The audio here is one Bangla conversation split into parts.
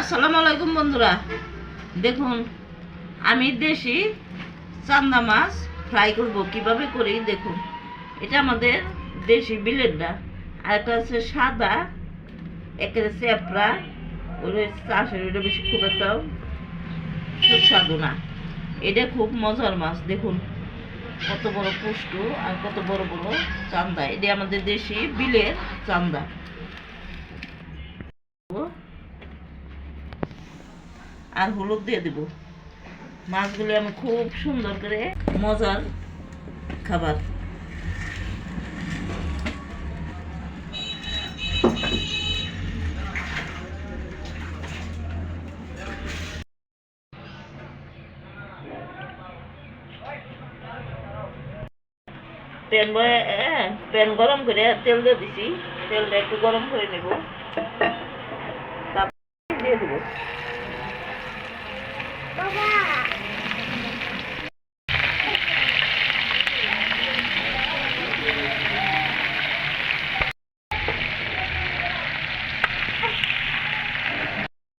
আসসালামু আলাইকুম বন্ধুরা। দেখুন, আমি দেশি চান্দা মাছ ফ্রাই করব। কীভাবে করি দেখুন, এটা আমাদের দেশি বিলেটটা আর একটা হচ্ছে সাদা একেবারে চ্যাপড়া, ওটা চাষের, ওটা বেশি খুব একটা সুস্বাদু না। এটা খুব মজার মাছ, দেখুন। কত বড় পুষ্ট আর কত বড় বড় চান্দা। এটা আমাদের দেশি বিলের চান্দা। আর হলুদ দিয়ে দেব। মাছগুলো আমি খুব সুন্দর করে মজার খাবার। প্যান প্যান গরম করে তেল দিয়ে দিছি। তেলটা একটু গরম করে নেব। তারপর দিয়ে দেবো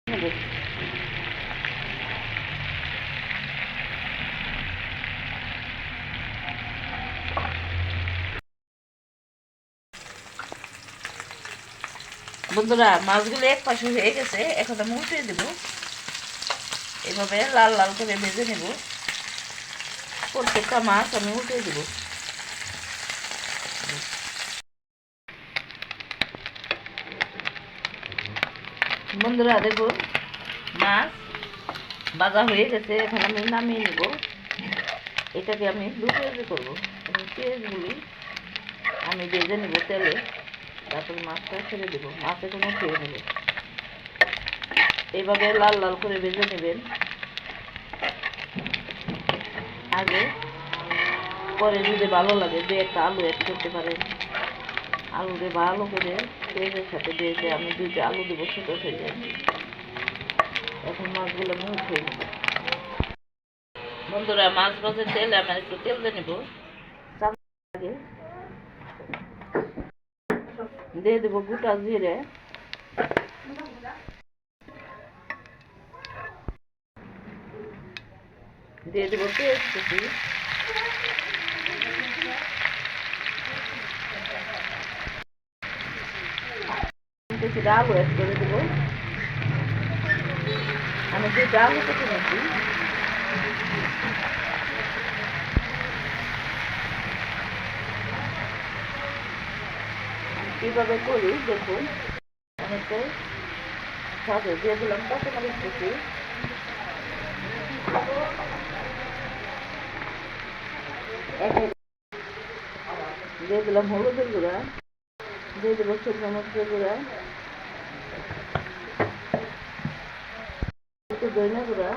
নেব। বন্ধুরা, মাছগুলো এক পাশে হয়ে গেছে, এখন আমি উঠে দেব। এভাবে লাল লাল করে ভেজে নেব। প্রত্যেকটা মাছ আমি উঠে দেব। বন্ধুরা দেখুন মাছ বাজা হয়ে গেছে, এখন আমি নামিয়ে নেব। এটাকে আমি দু কেজি করব পেঁয়াজগুলি আমি ভেজে নেব তেলে। তারপর মাছটা ছেড়ে দেবো। মাছে কোনো খেয়ে নেবে। এইভাবে লাল লাল করে ভেজে নেবেন। আগে পরে যদি ভালো লাগে দু একটা আলু অ্যাড করতে পারেন। আলু দিয়ে ভালো করে পেঁয়াজের সাথে দিয়েছে আমি দুইটা আলু দেবো ছোটো থেকে এখন মাছগুলো আমি উঠে নেব। বন্ধুরা, মাছ ভাজের তেলে, আমি একটু তেল দিয়ে নেব। আগে দিয়ে দেবো গোটা জিরে। দিয়ে দেবো পেঁয়াজ কুচি কিছু আলু অ্যাড করে দেবো। আমি দুটো আলু কেটে নিচ্ছি কীভাবে করি দেখুন তো সাথে দিয়ে দিলাম কাঁচামরিচ কুচি দিয়ে দিলাম হলুদের গুঁড়া, দিয়ে দেবো শুকনো মরিচের গুঁড়া গুঁড়া,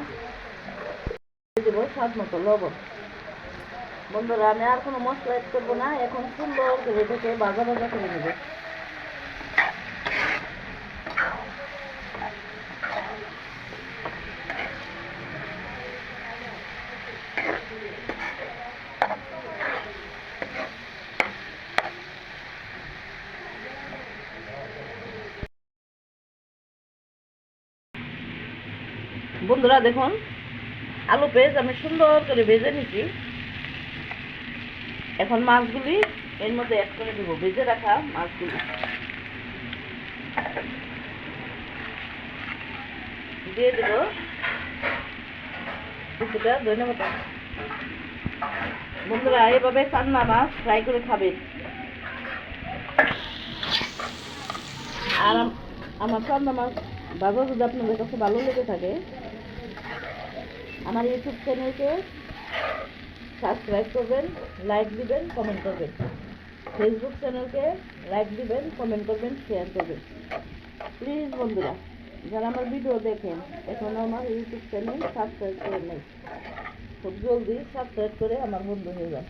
দিয়ে দেবো স্বাদ মতো বন্ধুরা, আমি আর কোনো মশলা করব না, এখন সুন্দর করে এটাকে ভাজা ভাজা করে নেব। বন্ধুরা, দেখুন, আলু পেঁয়াজ আমি সুন্দর করে ভেজে নিচ্ছি। এখন মাছগুলি এর মধ্যে অ্যাড করে দেবো, ভেজে রাখা মাছগুলি। দিয়ে দেব কিছুটা ধন্যবাদ বন্ধুরা, এভাবে চান্না মাছ ফ্রাই করে খাবেন আর আমার চান্না মাছ বাবা যদি আপনাদের কাছে ভালো লেগে থাকে আমার ইউটিউব চ্যানেলকে সাবস্ক্রাইব করবেন লাইক দিবেন কমেন্ট করবেন। ফেসবুক চ্যানেলকে লাইক দিবেন কমেন্ট করবেন শেয়ার করবেন। প্লিজ বন্ধুরা, যারা আমার ভিডিও দেখেন এখনও আমার ইউটিউব চ্যানেল সাবস্ক্রাইব করে নেই, খুব জলদি সাবস্ক্রাইব করে আমার বন্ধু হয়ে যান।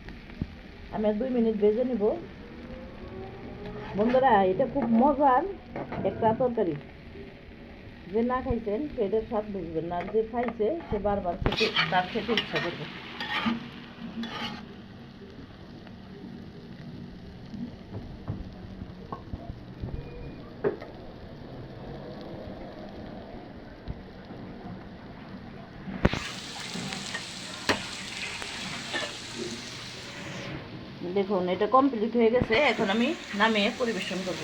আমি দুই মিনিট বেজে নিব। বন্ধুরা, এটা খুব মজার একটা তরকারি। যে না খাইছেন, পেটের স্বাদ বুঝবেন না। যে খাইছে, সে বারবার খেতে, তার খেতে ইচ্ছা করবে। দেখুন, এটা কমপ্লিট হয়ে গেছে। এখন আমি নামিয়ে পরিবেশন করব।